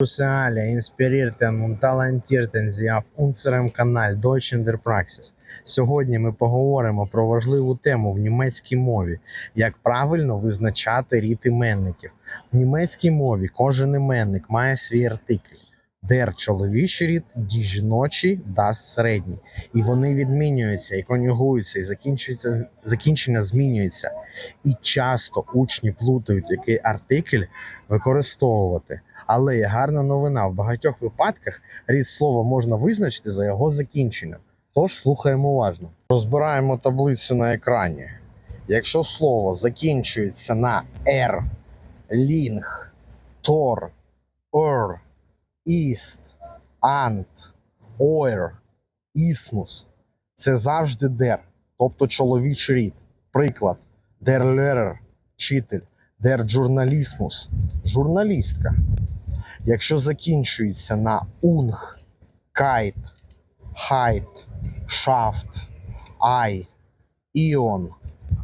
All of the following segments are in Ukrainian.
Alle inspirierten und talentierten Sie auf unserem каналі Deutsch in. Сьогодні ми поговоримо про важливу тему в німецькій мові, як правильно визначати рід іменників. В німецькій мові кожен іменник має свій артикль. Der чоловічий рід, die жіночий, das середній. І вони відмінюються, і конюгуються, і закінчуються, закінчення змінюється. І часто учні плутають, який артикль використовувати. Але є гарна новина: в багатьох випадках рід слова можна визначити за його закінченням. Тож слухаємо уважно. Розбираємо таблицю на екрані. Якщо слово закінчується на «р», «лінг», «тор», «ор», «іст», «ант», «ойр», «ісмус», це завжди «дер», тобто чоловічий рід. Приклад: «Der Lehrer» – вчитель, «Der Journalismus» – журналістка. Якщо закінчується на унг, кайт, хайт, шафт, ай, іон,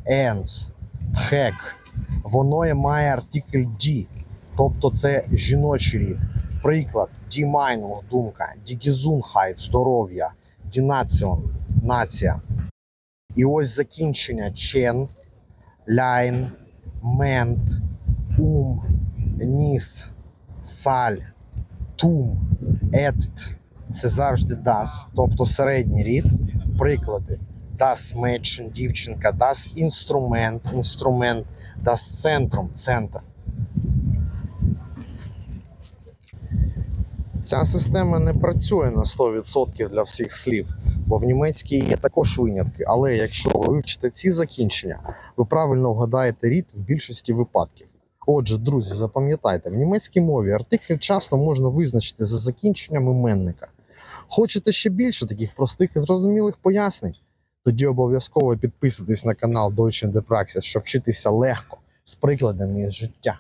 енс, тхек, воно має артикль ді, тобто це жіночий рід. Приклад, ді майнунг, думка, Дігізунхайт здоров'я, ді націон, нація. І ось закінчення чен, ляйн, мент, ум, ніс, саль, тум, етт це завжди das, тобто середній рід. Приклади: das Mädchen, дівчинка, das інструмент, інструмент, das центром, центр. Ця система не працює на 100% для всіх слів, бо в німецькій є також винятки. Але якщо ви вивчите ці закінчення, ви правильно вгадаєте рід в більшості випадків. Отже, друзі, запам'ятайте, в німецькій мові артикль часто можна визначити за закінченням іменника. Хочете ще більше таких простих і зрозумілих пояснень? Тоді обов'язково підписуйтесь на канал Deutsche Praxis, щоб вчитися легко з прикладами із життя.